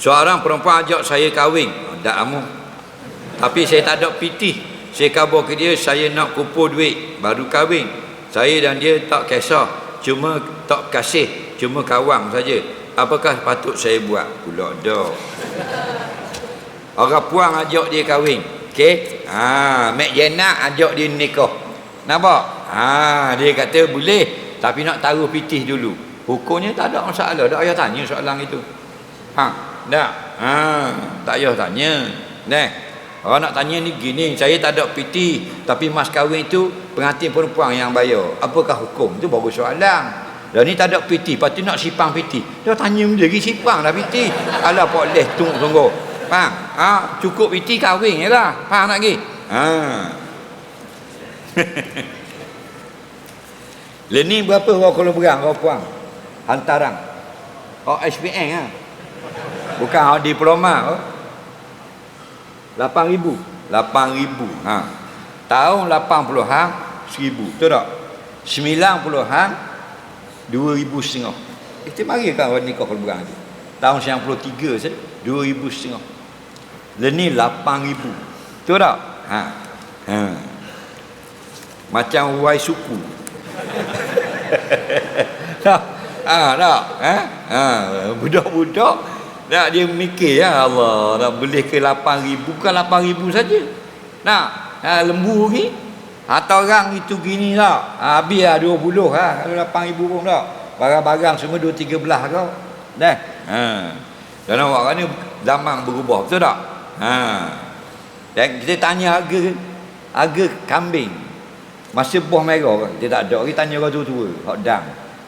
Seorang perempuan ajak saya kahwin. Oh, tak amu. Tapi saya tak ada pitih. Saya kabur ke dia, saya nak kumpul duit. Baru kahwin. Saya dan dia tak kisah. Cuma tak kasih. Cuma kawam saja. Apakah patut saya buat? Pula dah. Orang puang ajak dia kahwin. Okey? Ha, Mek Jenna ajak dia nikah. Nampak? Ha, dia kata boleh. Tapi nak taruh pitih dulu. Hukumnya tak ada masalah. Tak payah tanya soalan itu. Ha, tak. Ha, tak payah tanya. Nah. Orang nak tanya ni gini, saya tak ada piti, tapi mas kahwin tu pengantin perempuan yang bayar. Apakah hukum? Itu baru soalan. Dan ni tak ada piti, lepas tu nak sipang piti. Dia tanya lagi sipang dah piti. Alah pak leh tunggu sungguh. Faham? Ha, cukup piti kahwin je lah. Faham nak lagi? Ha. Lenin berapa orang kalau berang, orang puang? Hantaran. Oh, SPN ha? Bukan oh, diploma. Oh. 8 ribu 8 ribu ha. tahun 80 hang 1000 betul tak 90 hang 2000 setengah itu mari kan orang nikah kalau berang tahun 93 saja 2000 setengah leni 8 ribu betul tak ha. ha. macam wai suku ha, tak ha? ha. budak-budak nak dia mikir ya Allah nak beli ke 8000 bukan 8000 saja. Nak ha, lembu ni atau orang itu gini tak. Ha, habis lah 20 ha kalau 8000 pun tak. Barang-barang semua 2 3 belah kau. Dah. Ha. Dan awak ni zaman berubah betul tak? Ha. Dan kita tanya harga harga kambing. Masa buah merah dia tak ada. Kita tanya orang tua-tua, hak dam.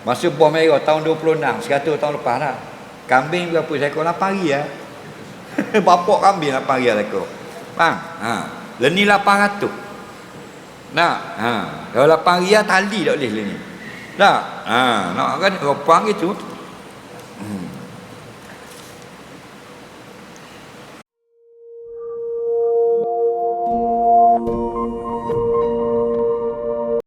Masa buah merah tahun 26, 100 tahun lepas dah. Kambing berapa seekor? 8 hari ya. Bapak kambing 8 hari seekor. Faham? Ha. Leni 800. Nak? Ha. Kalau 8 hari tali tak boleh leni. Tak? Ha. Nak kan? Orang gitu.